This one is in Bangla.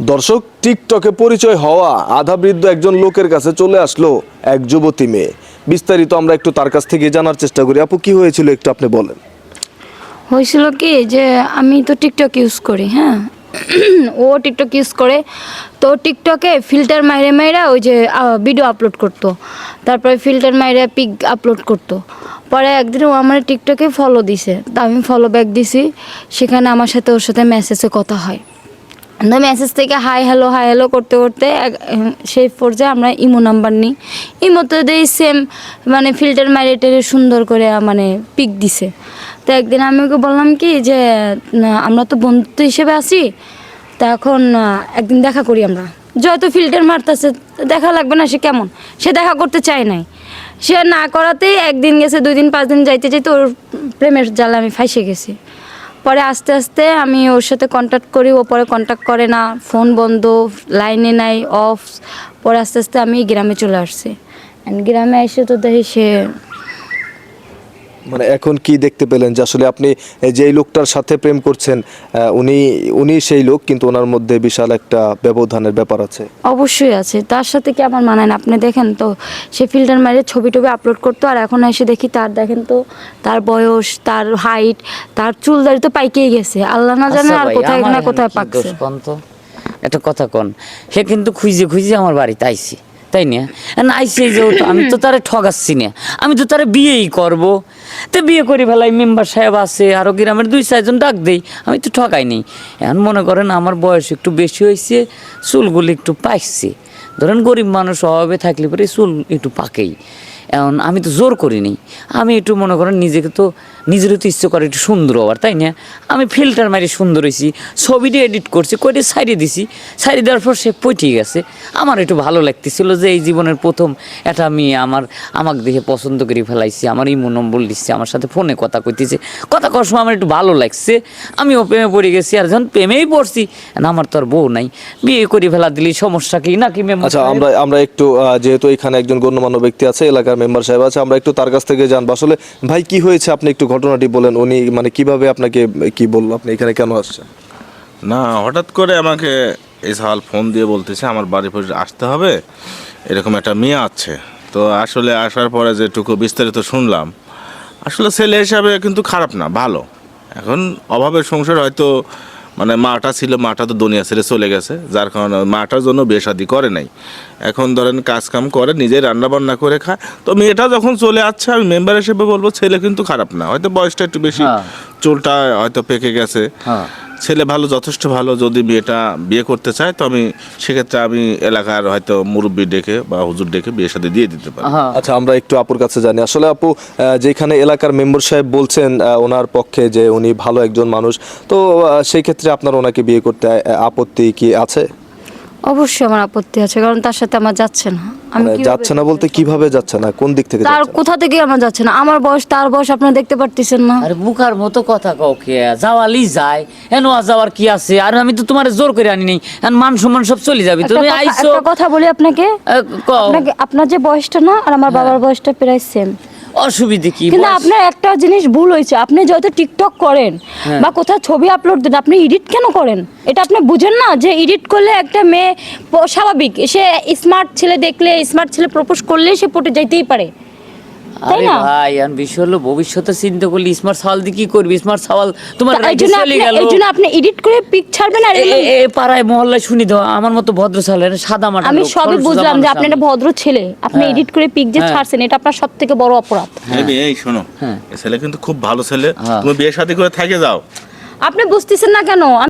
দর্শক, টিকটকে পরিচয় হওয়া আধাবৃদ্ধ একজন লোকের কাছে চলে আসলো এক যুবতী মেয়ে। বিস্তারিত আমরা একটু তার কাছ থেকে জানার চেষ্টা করি। আপু, কি হয়েছিল একটু আপনি বলেন। হয়েছিল কি যে, আমি তো টিকটক ইউজ করি হ্যাঁ? ও টিকটক ইউজ করে। তো টিকটকে ফিল্টার মাইরে মাইরা ওই যে ভিডিও আপলোড করতো। তারপরে ফিল্টার মাইরে পিক আপলোড করতো। পরে একদিন ও আমার টিকটকে ফলো দিছে। তা আমি ফলো ব্যাক দিছি। সেখানে আমার সাথে ওর সাথে মেসেজে কথা হয়। তো মেসেজ থেকে হাই হ্যালো হাই হ্যালো করতে করতে সেই পর্যায়ে আমরা ইমো নাম্বার নিই। ইমোতে দেই সেম মানে ফিল্টার মাইরে টেরে সুন্দর করে মানে পিক দিছে। তো একদিন আমি ওকে বললাম কি যে আমরা তো বন্ধুত্ব হিসেবে আছি, তা এখন একদিন দেখা করি আমরা। যত ফিল্টার মারতেছে, দেখা লাগবে না সে কেমন? সে দেখা করতে চায় নাই। সে না করাতেই একদিন গেছে, দুই দিন, পাঁচ দিন যাইতে যাইতে ওর প্রেমের জালে আমি ফাঁসে গেছি। পরে আস্তে আস্তে আমি ওর সাথে কন্ট্যাক্ট করি, ও পরে কন্ট্যাক্ট করে না ফোন বন্ধ লাইনে নাই অফ পরে আস্তে আস্তে আমি গ্রামে চলে আসছি। গ্রামে এসে তো দেখি সে মানে এখন কি দেখতে পেলেন যে আসলে আপনি যেই লোকটার সাথে প্রেম করছেন উনি উনি সেই লোক কিন্তু ওনার মধ্যে বিশাল একটা ব্যবধানের ব্যাপার আছে? অবশ্যই আছে। তার সাথে কি আমার মানায় না? আপনি দেখেন তো সে ফিল্টার মারে ছবি টবি আপলোড করতো আর এখন এসে দেখি তার দেখেন তো তার বয়স তার হাইট তার চুল দাড়ি তো পাইকেই গেছে। আল্লাহ না জানে আচ্ছা আর কোথায় না কোথায় পাকছে। একটা কথা কন সে কিন্তু খুঁজে খুঁজে আমার বাড়িতে আইছে তাই না? আইসি যেহেতু আমি তো তারে ঠগাচ্ছি না। আমি তো তারে বিয়েই করব। তো বিয়ে করি ফেলাই মেম্বার সাহেব আছে আরও গ্রামের দুই চারজন ডাক দেই, আমি তো ঠকাই নেই। এখন মনে করেন আমার বয়স একটু বেশি হয়েছে, চুলগুলি একটু পাইছে। ধরেন গরিব মানুষ অভাবে থাকলে পরে চুল একটু পাকেই। এখন আমি তো জোর করিনি আমি একটু মনে করেন নিজেকে তো নিজেরও তো ইচ্ছে করে একটু সুন্দর হওয়ার, তাই না? আমি ফিল্টার মারি সুন্দর হয়েছি, ছবিটা এডিট করছি কইটা সাইডে দিছি সাইডে দেওয়ার পর সে পইঠে গেছে। আমার একটু ভালো লাগতেছিল যে এই জীবনের প্রথম একটা মেয়ে আমার, আমাকে দেখে পছন্দ করে ফেলাইছি, আমার ইমো নম্বর দিচ্ছে আমার সাথে ফোনে কথা কইতেছে। কথা কওয়ার সময় আমার একটু ভালো লাগছে, আমিও প্রেমে পড়ে গেছি, আর যখন প্রেমেই পড়ছি, না আমার তো আর বউ নাই, বিয়ে করে ফেলা দিলি সমস্যা কি নাকি মেম্বার আচ্ছা আমরা আমরা একটু যেহেতু এখানে একজন গণ্যমান্য ব্যক্তি আছে, এলাকার মেম্বার সাহেব আছে, আমরা একটু তার কাছ থেকে জানব। আসলে ভাই, কি হয়েছে? আপনি একটু ঘটনাটি বলেন, উনি মানে কীভাবে আপনাকে, কি বলল? আপনি এখানে কেন আসছেন? না, হঠাৎ করে আমাকে এসাল ফোন দিয়ে বলতেছে, আমার বাড়ি পর্যন্ত আসতে হবে। এরকম একটা মেয়ে আছে। তো আসলে আসার পরে যেটুকু বিস্তারিত শুনলাম, আসলে ছেলে হিসাবে কিন্তু খারাপ না, ভালো। এখন অভাবের সংসার হয়তো মানে মাটা ছিল মাটা তো দুনিয়া ছেড়ে চলে গেছে যার কারণে মাটার জন্য বিয়ে শাদি করে নাই এখন ধরেন কাজ কাম করে নিজে রান্না বান্না করে খায় তো মেয়েটা যখন চলে আসছে আমি মেম্বার হিসেবে বলব ছেলে কিন্তু খারাপ না হয়তো বয়সটা একটু বেশি হ্যাঁ। চুলটা হয়তো পেকে গেছে হ্যাঁ। ছেলে ভালো যথেষ্ট ভালো যদি বিয়েটা বিয়ে করতে চায় তো আমি সেক্ষেত্রে আমি এলাকার হয়তো মুরব্বী ডেকে বা হুজুর ডেকে বিয়ের সাথে দিয়ে দিতে পারি। হ্যাঁ। আচ্ছা আমরা একটু আপুর কাছে জানি। আসলে আপু যেখানে এলাকার মেম্বার সাহেব বলছেন ওনার পক্ষে যে উনি ভালো একজন মানুষ তো সেই ক্ষেত্রে আপনার ওনাকে বিয়ে করতে আপত্তি কি আছে? অবশ্যই আমার আপত্তি আছে কারণ তার সাথে আমার যাচ্ছে না। আমি মানে যাচ্ছে না বলতে কীভাবে যাচ্ছে না? কোন দিক থেকে তার কোথা থেকে আমার যাচ্ছে না? আমার বয়স তার বয়স আপনারা দেখতে পারতেছেন না। আরে বুকার মতো কথা কও কে? যাওয়ালি যায় এন যাওয়ার কি আছে? আর আমি তো তোমার জোর করে আনি নাই। এখন মান সম্মান সব চলে যাবে। তুমি কথা- আইছো একটা কথা বলি আপনাকে। কও। আপনাকে আপনার যে বয়সটা না আর আমার বাবার বয়সটা প্রায় সেম অসুবিধে কি? কিন্তু আপনার একটা জিনিস ভুল হয়েছে। আপনি যত টিকটক করেন হ্যাঁ। বা কোথাও ছবি আপলোড দেন আপনি এডিট কেন করেন? এটা আপনি বুঝেন না যে এডিট করলে একটা মেয়ে স্বাভাবিক। সে স্মার্ট ছেলে দেখলে স্মার্ট ছেলে প্রপোজ করলে সে পটে যাইতেই পারে। তাই আরে না? ভাই আর বিষয় হলো ভবিষ্যতে চিন্তা করলে স্মার্ট সাওয়াল দিয়ে কি করবি স্মার্ট সাওয়াল তোমার চলে গেল এই জন্য আপনি এডিট করে পিক ছাড়বেন আর এ- এগুলো- এ- এ পাড়ায় মহল্লায় শুনি দাও আমার মতো ভদ্র সালে সাদা মাটা আমি সবই বুঝলাম যে আপনি একটা ভদ্র ছেলে আপনি হ্যাঁ। এডিট করে পিক যে হ্যাঁ। ছাড়ছেন এটা আপনার সব থেকে বড় অপরাধ এই এই শোনো হ্যাঁ। ছেলে কিন্তু খুব ভালো ছেলে হ্যাঁ। তুমি বিয়ে শাদি করে থাকে যাও আপনি বুঝতেছেন না কেন